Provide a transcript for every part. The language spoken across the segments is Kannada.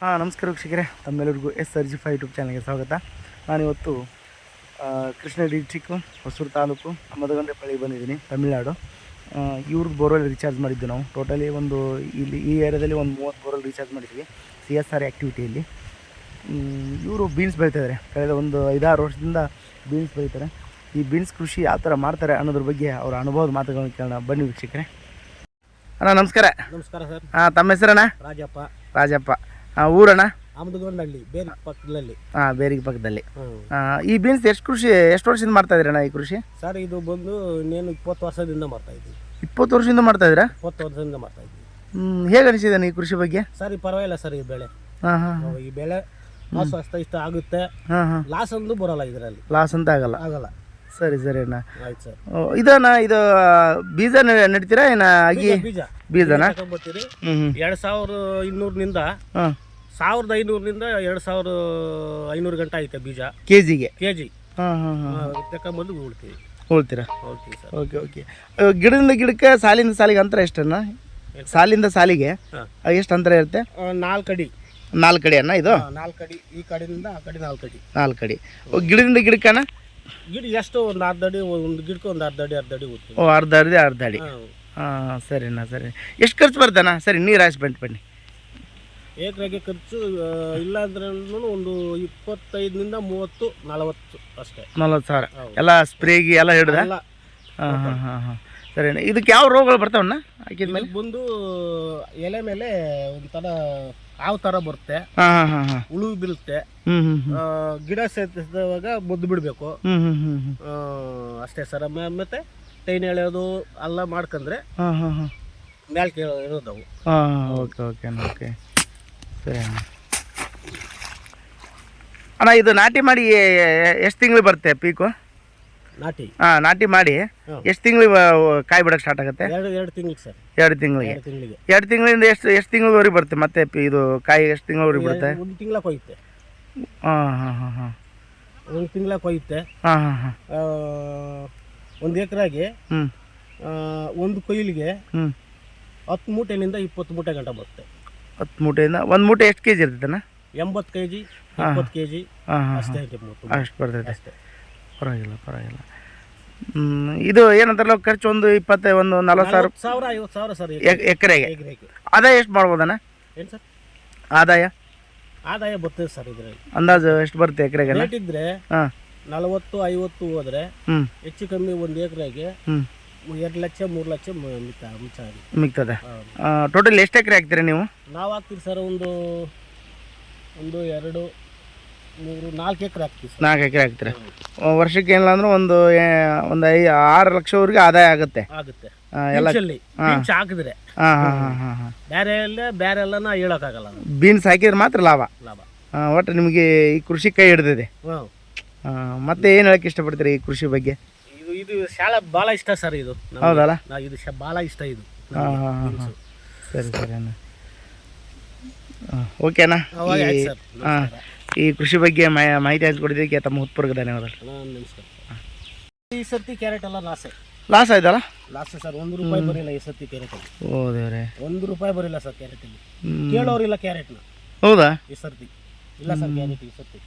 ಹಾಂ ನಮಸ್ಕಾರ ವೀಕ್ಷಕರೇ. ತಮ್ಮೆಲ್ಲರಿಗೂ ಎಸ್ ಆರ್ ಜಿ ಫೈ ಯೂಟ್ಯೂಬ್ ಚಾನಲ್ಗೆ ಸ್ವಾಗತ. ನಾನಿವತ್ತು ಕೃಷ್ಣ ಡಿಸ್ಟಿಕ್ಕು ಹೊಸೂರು ತಾಲೂಕು ಮದಗಂಡೆಪಳ್ಳಿ ಬಂದಿದ್ದೀನಿ ತಮಿಳ್ನಾಡು. ಇವ್ರದ್ದು ಬೋರ್ವೆಲ್ ರೀಚಾರ್ಜ್ ಮಾಡಿದ್ದು ನಾವು. ಟೋಟಲಿ ಒಂದು ಇಲ್ಲಿ ಈ ಏರಿಯಾದಲ್ಲಿ ಒಂದು ಮೂವತ್ತು ಬೋರ್ವೆಲ್ ರೀಚಾರ್ಜ್ ಮಾಡಿದ್ವಿ ಸಿ ಎಸ್ ಆರ್ ಆ್ಯಕ್ಟಿವಿಟಿಯಲ್ಲಿ ಇವರು ಬೀನ್ಸ್ ಬೆಳೀತಿದ್ದಾರೆ ಕಳೆದ ಒಂದು ಐದಾರು ವರ್ಷದಿಂದ ಬೀನ್ಸ್ ಬೆಳಿತಾರೆ. ಈ ಬೀನ್ಸ್ ಕೃಷಿ ಯಾವ ಥರ ಮಾಡ್ತಾರೆ ಅನ್ನೋದ್ರ ಬಗ್ಗೆ ಅವರ ಅನುಭವದ ಮಾತುಗಳನ್ನು ಕೇಳೋಣ. ಬನ್ನಿ ವೀಕ್ಷಕರೇ. ಅಣ್ಣ ನಮಸ್ಕಾರ. ನಮಸ್ಕಾರ ಸರ್. ಹಾಂ ತಮ್ಮ ಹೆಸರಣ್ಣ? ರಾಜಪ್ಪ. ರಾಜಪ್ಪ. ಹಾಂ ಊರಣ್ಣ? ಆಮದಗೊಂಡಳ್ಳಿ ಬೇರೆ ಪಕ್ಕದಲ್ಲಿ. ಹಾಂ ಬೇರಿಗೆ ಪಕ್ಕದಲ್ಲಿ. ಆ, ಈ ಬೀನ್ಸ್ ಎಷ್ಟು ಕೃಷಿ ಎಷ್ಟು ವರ್ಷದಿಂದ ಮಾಡ್ತಾ ಇದ್ದೀರಣ್ಣ ಈ ಕೃಷಿ? ಸರ್ ಇದು ಬಂದು ಇನ್ನೇನು ಇಪ್ಪತ್ತು ವರ್ಷದಿಂದ ಮಾಡ್ತಾ ಇದ್ವಿ ಇಪ್ಪತ್ತು ವರ್ಷದಿಂದ ಮಾಡ್ತಾ ಇದ್ದೀರಾ? ಇಪ್ಪತ್ತು ವರ್ಷದಿಂದ ಮಾಡ್ತಾ ಇದ್ವಿ ಹ್ಮ್, ಹೇಗೆ ಅನಿಸಿದೆ ಈ ಕೃಷಿ ಬಗ್ಗೆ? ಸರ್ ಈ ಪರವಾಗಿಲ್ಲ ಸರ್ ಈ ಬೆಳೆ. ಹಾಂ ಹಾಂ ನಾವು ಈ ಬೆಳೆ ಮಾಸ ಅಷ್ಟ ಇಷ್ಟ ಆಗುತ್ತೆ. ಹಾಂ ಹಾಂ. ಲಾಸ್ ಒಂದು ಬರೋಲ್ಲ ಇದರಲ್ಲಿ. ಲಾಸ್ ಅಂತ ಆಗಲ್ಲ. ಆಗಲ್ಲ. ಸರಿ ಸರಿ ಅಣ್ಣ. ಆಯ್ತು ಸರ್. ಓ, ಇದನ್ನ ಇದು ಬೀಜ ನೆ- ನೆಡ್ತೀರಾ ಏನ ಅಗಿ? ಬೀಜ ಬೀಜನ? ತಗೊಂಡ್ಬರ್ತೀರಿ. ಹ್ಞೂ ಹ್ಞೂ ಎರಡು ಸಾವಿರ ಇನ್ನೂರಿನಿಂದ ಹಾಂ. ಸಾವಿರದ ಐನೂರಿಂದ ಎರಡು ಸಾವಿರ ಐನೂರು ಗಂಟೆ ಐತೆ ಬೀಜ. ಕೆ ಜಿಗೆ ಕೆ ಜಿ ಹಾಂ ಹಾಂ. ಹಾಂ ತಗೊಂಬಂದು ಉಳ್ತೀವಿ. ಹೋಗ್ತೀರಾ ಹೋಗ್ತೀವಿ ಸರ್. Okay okay. ಗಿಡದಿಂದ ಗಿಡಕ್ಕೆ ಸಾಲಿಂದ ಸಾಲಿಗೆ ಅಂತರ ಎಷ್ಟನ್ನ ಸಾಲಿಂದ ಸಾಲಿಗೆ? ಎಷ್ಟು ಅಂತರ ಇರುತ್ತೆ? ನಾಲ್ಕು ಅಡಿ. ನಾಲ್ಕು ಅಡಿ ಅಣ್ಣ ಇದು ನಾಲ್ಕು ಅಡಿ. ಈ ಕಡೆಯಿಂದ ಆ ಕಡೆ ನಾಲ್ಕು ಅಡಿ. ನಾಲ್ಕು ಅಡಿ. ಗಿಡದಿಂದ ಗಿಡಕ್ಕಣ್ಣ? ಗಿಡ ಎಷ್ಟು? ಒಂದು ಅರ್ಧ ಅಡಿ ಒಂದು ಗಿಡಕ್ಕೆ ಒಂದು ಅರ್ಧ ಅಡಿ ಅರ್ಧ ಅಡಿ ಓ ಅರ್ಧ ಅಡಿ ಅರ್ಧ ಅಡಿ. ಹಾಂ. ಸರಿನಾ ಸರಿ. ಎಷ್ಟು ಖರ್ಚು ಬರ್ತಾನ ಸರಿ ನೀರು ಹಾಸ್ಬೆಂಟ್ ಬನ್ನಿ. ಎಕರೆಗೆ ಖರ್ಚು ಇಲ್ಲಾಂದ್ರೂ ಒಂದು ಇಪ್ಪತ್ತೈದರಿಂದ ಮೂವತ್ತು ನಲವತ್ತು ಅಷ್ಟೇ. ನಲವತ್ತು ಸಾವಿರ. ಎಲ್ಲ ಸ್ಪ್ರೇಗಿ ಎಲ್ಲ ಹಿಡ್ದ? ಹಾಂ ಹಾಂ ಹಾಂ ಹಾಂ. ಸರಿ ಇದಕ್ಕೆ ಯಾವ ರೋಗಗಳು ಬರ್ತಾವಣ್ಣ ಹಾಕಿದ ಮೇಲೆ? ಬಂದು ಎಲೆ ಮೇಲೆ ಒಂಥರ ಹಾವು ಥರ ಬರುತ್ತೆ. ಹಾಂ ಹಾಂ ಹಾಂ ಹಾಂ. ಹುಳು ಬೀಳುತ್ತೆ. ಗಿಡ ಸೇತಿಸಿದಾಗ ಮುದ್ದು ಬಿಡಬೇಕು. ಅಷ್ಟೇ ಸರ್. ಮತ್ತೆ ಟೈನ್ ಎಳೆಯೋದು ಎಲ್ಲ ಮಾಡ್ಕೊಂಡ್ರೆ ಹಾಂ ಹಾಂ ಹಾಂ. ಮ್ಯಾಲ್ ಕೇಳೋ ಇರೋದವು. ಹಾಂ ಓಕೆ ಓಕೆ ಓಕೆ. ಸರಿ ಅಣ್ಣ ಇದು ನಾಟಿ ಮಾಡಿ ಎಷ್ಟು ತಿಂಗಳು ಬರುತ್ತೆ ಪೀಕು? ನಾಟಿ. ಹಾಂ ನಾಟಿ ಮಾಡಿ ಎಷ್ಟು ತಿಂಗಳು ಕಾಯಿ ಬಿಡಕ್ಕೆ ಸ್ಟಾರ್ಟ್ ಆಗುತ್ತೆ? ಎರಡು ಎರಡು ತಿಂಗಳಿಗೆ ಸರ್. ಎರಡು ತಿಂಗಳಿಗೆ. ಎರಡು ತಿಂಗಳಿಗೆ. ಎರಡು ತಿಂಗಳಿಂದ ಎಷ್ಟು ಎಷ್ಟು ತಿಂಗಳವರೆಗೆ ಬರುತ್ತೆ ಮತ್ತೆ ಇದು ಕಾಯಿ ಎಷ್ಟು ತಿಂಗಳವರೆಗೆ ಬರುತ್ತೆ? ಒಂದು ತಿಂಗಳ ಕೊಯ್ಯುತ್ತೆ. ಹಾಂ ಹಾಂ ಹಾಂ ಹಾಂ. ಒಂದು ತಿಂಗಳ ಕೊಯ್ಯುತ್ತೆ. ಹಾಂ ಹಾಂ ಒಂದು ಎಕರೆಗೆ ಹ್ಞೂ ಒಂದು ಕೊಯ್ಲಿಗೆ ಹ್ಞೂ ಹತ್ತು ಮೂಟೆಯಿಂದ ಇಪ್ಪತ್ತು ಮೂಟೆ ಗಂಟೆ ಬರುತ್ತೆ. ಹತ್ತು ಮೂಟೆಯಿಂದ ಒಂದು ಮೂಟೆ ಎಷ್ಟು ಕೆ ಜಿ ಇರ್ತೈತಣ್ಣ? ಎಂಬತ್ತು ಕೆ ಜಿ ಇಪ್ಪತ್ತು ಕೆ ಜಿ ಹಾಂ ಹಾಂ. ಅಷ್ಟೇ ಬರ್ತೈತೆ. ಅಷ್ಟೇ. ಪರವಾಗಿಲ್ಲ ಪರವಾಗಿಲ್ಲ. ಇದು ಏನಂತಾರಲ್ಲ ಖರ್ಚು ಒಂದು ಇಪ್ಪತ್ತೈ ಒಂದು ನಲ್ವತ್ತು ಸಾವಿರ? ಸಾವಿರ ಐವತ್ತು ಸಾವಿರ ಸರ್ ಎಕರೆಗೆ? ಆದಾಯ ಎಷ್ಟು ಮಾಡ್ಬೋದಣ್ಣ? ಏನು ಸರ್? ಆದಾಯ? ಆದಾಯ ಬರ್ತದೆ ಸರ್ ಇದರಲ್ಲಿ. ಅಂದಾಜು ಎಷ್ಟು ಬರುತ್ತೆ ಎಕರೆಗೆ ಇದ್ರೆ ಹಾಂ. ನಲವತ್ತು ಐವತ್ತು ಹೋದರೆ ಹೆಚ್ಚು ಕಮ್ಮಿ ಒಂದು ಎಕರೆಗೆ ಎರಡು ಲಕ್ಷ ಮೂರು ಲಕ್ಷ ಮ-. ಮಿಗ್ತದೆ. ಹೌದು. ಟೋಟಲ್ ಎಷ್ಟು ಎಕರೆ ಹಾಕ್ತೀರಾ ನೀವು? ನಾವು ಹಾಕ್ತೀರಿ ಸರ್ ಒಂದು ಒಂದು ಎರಡು ಮೂರು ನಾಲ್ಕು ಎಕರೆ ಹಾಕ್ತೀವಿ ಸರ್. ನಾಲ್ಕು ಎಕರೆ ಹಾಕ್ತೀರಾ? ಆ, ವರ್ಷಕ್ಕೆ ಏನಿಲ್ಲ ಅಂದ್ರೆ ಒಂದು ಏ- ಒಂದು ಐ ಆರು ಲಕ್ಷವರೆಗೆ ಆದಾಯ ಆಗುತ್ತೆ. ಆಗುತ್ತೆ. ಆ, ಎಲ್ಲ ಪಿಂಚಲ್ಲಿ ಪಿಂಚ್ ಹಾಕಿದ್ರೆ. ಹಾಂ ಹಾಂ ಹಾಂ ಹಾಂ ಹಾಂ. ಬೇರೆ ಎಲ್ಲ ಬೇರೆ ಎಲ್ಲ ನಾ ಹೇಳೋಕ್ಕಾಗಲ್ಲ ನಾವು. ಬೀನ್ಸ್ ಹಾಕಿದ್ರೆ ಮಾತ್ರ ಲಾಭ. ಲಾಭ. ಆ, ಒಟ್ಟು ನಿಮಗೆ ಈ ಕೃಷಿ ಕೈ ಹಿಡ್ದಿದೆ. ಆ, ಮತ್ತೆ ಏನು ಹೇಳಕ್ಕೆ ಇಷ್ಟಪಡ್ತೀರಿ ಈ ಕೃಷಿ ಬಗ್ಗೆ? ಇದು ಶಾಲಾ ಭಾಳ ಇಷ್ಟ ಸರ್ ಇದು. ನಮ್ಗೆ. ಹೌದಲ್ಲ? ನಾ ಇದು ಶ ಭಾಳ ಇಷ್ಟ ಇದು. ಹಾಂ ನಮ್ಗೆ ಹಾಂ ಹಾಂ. ಸರಿ ಸರಿ ಅಣ್ಣ. ಹಾಂ ಓಕೆ ಅಣ್ಣ. ಅವಾಗ ಆಯ್ತು ಸರ್. ಹಾಂ ಈ ಕೃಷಿ ಬಗ್ಗೆ ಮಾ- ಮಾಹಿತಿ ಹಂಚ್ಕೊಡಿದ್ದಕ್ಕೆ ತಮ್ಮ ಉತ್ಪೂರ್ವಕ ಧನ್ಯವಾದಗಳು. ಹಾಂ, ನಮಸ್ಕಾರ. ಈ ಸರ್ತಿ ಕ್ಯಾರೆಟ್ ಎಲ್ಲ ಲಾಸೆ ಲಾಸ್ ಆಯ್ತಲ್ಲ? Loss sir. ಒಂದು ರೂಪಾಯಿ ಬರಿಲ್ಲ ಈ ಸರ್ತಿ ಕ್ಯಾರೆಟ್ ಅಲ್ಲಿ. ಓ ದೇವ್ರೆ. ಒಂದು ರೂಪಾಯಿ ಬರಲಿಲ್ಲ ಸರ್ ಕ್ಯಾರೆಟ್ ಅಲ್ಲಿ. ಹ್ಮ್. ಕೇಳೋರಿಲ್ಲ ಕ್ಯಾರೆಟ್ನ ಹೌದಾ? ಈ ಸರ್ತಿ. ಇಲ್ಲ ಸರ್ ಕ್ಯಾರೆಟ್ ಈ ಸರ್ತಿ.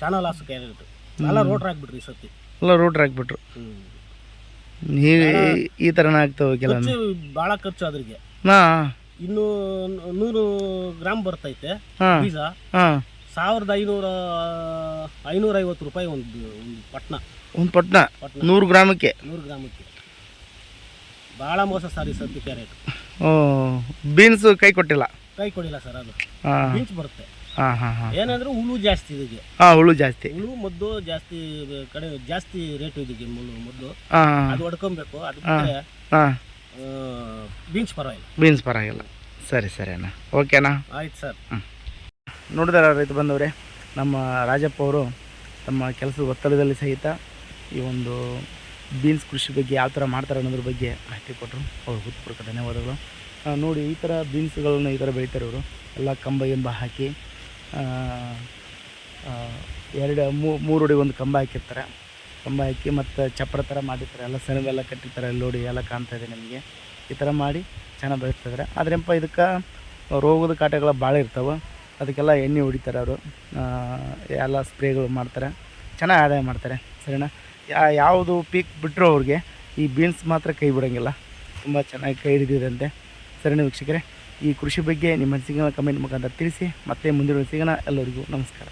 ಶಾನ ಲಾಸ್ ಕ್ಯಾರೆಟ್ ಎಲ್ಲ ರೋಟ್ರ್ ಹಾಕ್ಬಿಟ್ರಿ ಈ ಸರ್ತಿ. ಎಲ್ಲ ರೂಟ್ರ್ ಹಾಕ್ಬಿಟ್ರು. ಈ ಈ ಥರನ ಆಗ್ತವೆ ಭಾಳ ಖರ್ಚು ಅದ್ರಿಗೆ. ಹಾಂ. ಇನ್ನು ನೂರು ಗ್ರಾಮ್ ಬರ್ತೈತೆ ಹಾಂ. ಬೀಜ. ಹಾಂ. ಸಾವಿರದ ಐನೂರ ಐನೂರ ಐವತ್ತು ರೂಪಾಯಿ ಒಂದು ಒಂದು ಪಟ್ನ. ಒಂದು ಪಟ್ನ? ಪಟ್ನ. ನೂರು ಗ್ರಾಮಕ್ಕೆ? ನೂರು ಗ್ರಾಮಕ್ಕೆ. ಭಾಳ ಮೋಸ ಸರ್ ಈ ಸರ್ತಿ ಕ್ಯಾರೆಟ್ ಓ ಬೀನ್ಸ್ ಕೈ ಕೊಟ್ಟಿಲ್ಲ? ಕೈ ಕೊಡಿಲ್ಲ ಸರ್ ಅದು. ಹಾಂ. ಬೀನ್ಸ್ ಬರುತ್ತೆ. ಏನಂದ್ರೆ ಹುಳು ಜಾಸ್ತಿ ಇದಕ್ಕೆ. ಹಾಂ ಹುಳು ಜಾಸ್ತಿ. ಹುಳು ಮದ್ದು ಜಾಸ್ತಿ ಕಡೆ ಜಾಸ್ತಿ ರೇಟ್ ಇದಕ್ಕೆ ಮದ್ದು. ಅದು ಹೊಡ್ಕೊಬೇಕು ಅದು ಬೀನ್ಸ್ ಪರವಾಗಿಲ್ಲ. ಬೀನ್ಸ್ ಪರವಾಗಿಲ್ಲ. ಸರಿ ಸರಿ ಅಣ್ಣ. ಓಕೆನಾ ಆಯ್ತು ಸರ್. ನೋಡಿದಾರ ರೈತ ಬಂದವರೇ ನಮ್ಮ ರಾಜಪ್ಪ ಅವರು ತಮ್ಮ ಕೆಲಸದ ಒತ್ತಡದಲ್ಲಿ ಸಹಿತ ಈ ಒಂದು ಬೀನ್ಸ್ ಕೃಷಿ ಬಗ್ಗೆ ಯಾವ ಥರ ಮಾಡ್ತಾರೆ ಅನ್ನೋದ್ರ ಬಗ್ಗೆ ಮಾಹಿತಿ ಕೊಟ್ಟರು. ಅವ್ರು ಹೃತ್ಪೂರ್ವಕ ಧನ್ಯವಾದಗಳು. ನೋಡಿ ಈ ಥರ ಬೀನ್ಸ್ಗಳನ್ನು ಈ ಥರ ಬೆಳಿತಾರೆ ಅವರು ಎಲ್ಲ ಕಂಬ ಗಿಂಬ ಹಾಕಿ ಎರಡು ಮೂರು ಅಡಿ ಒಂದು ಕಂಬ ಹಾಕಿರ್ತಾರೆ. ಕಂಬ ಹಾಕಿ ಮತ್ತು ಚಪ್ರ ಥರ ಮಾಡಿರ್ತಾರೆ. ಎಲ್ಲ ಸೆಣಬೆಲ್ಲ ಕಟ್ಟಿರ್ತಾರೆ. ಲೋಡಿ ಎಲ್ಲ ಕಾಣ್ತಾ ಇದೆ ನಿಮಗೆ. ಈ ಥರ ಮಾಡಿ ಚೆನ್ನಾಗಿ ಬೆಳೆಸ್ತಿದ್ದಾರೆ. ಆದ್ರೇನಪ್ಪ ಇದಕ್ಕೆ ರೋಗದ ಕಾಟಗಳು ಭಾಳ ಇರ್ತಾವೆ. ಅದಕ್ಕೆಲ್ಲ ಎಣ್ಣೆ ಹೊಡಿತಾರೆ ಅವರು. ಎಲ್ಲ ಸ್ಪ್ರೇಗಳು ಮಾಡ್ತಾರೆ. ಚೆನ್ನಾಗಿ ಆದಾಯ ಮಾಡ್ತಾರೆ. ಸರಿನಾ? ಯಾವುದು ಪೀಕ್ ಬಿಟ್ಟರು ಅವ್ರಿಗೆ ಈ ಬೀನ್ಸ್ ಮಾತ್ರ ಕೈ ಬಿಡೋಂಗಿಲ್ಲ. ತುಂಬ ಚೆನ್ನಾಗಿ ಕೈ ಹಿಡಿದಿದೆ ಅಂತೆ. ಸರಿನಾ ವೀಕ್ಷಕರೇ? ಈ ಕೃಷಿ ಬಗ್ಗೆ ನಿಮ್ಮ ಸಿಗೋಣ ಕಮೆಂಟ್ ಮುಖಾಂತರ ತಿಳಿಸಿ. ಮತ್ತೆ ಮುಂದಿನ ಸಿಗೋಣ ಎಲ್ಲರಿಗೂ ನಮಸ್ಕಾರ.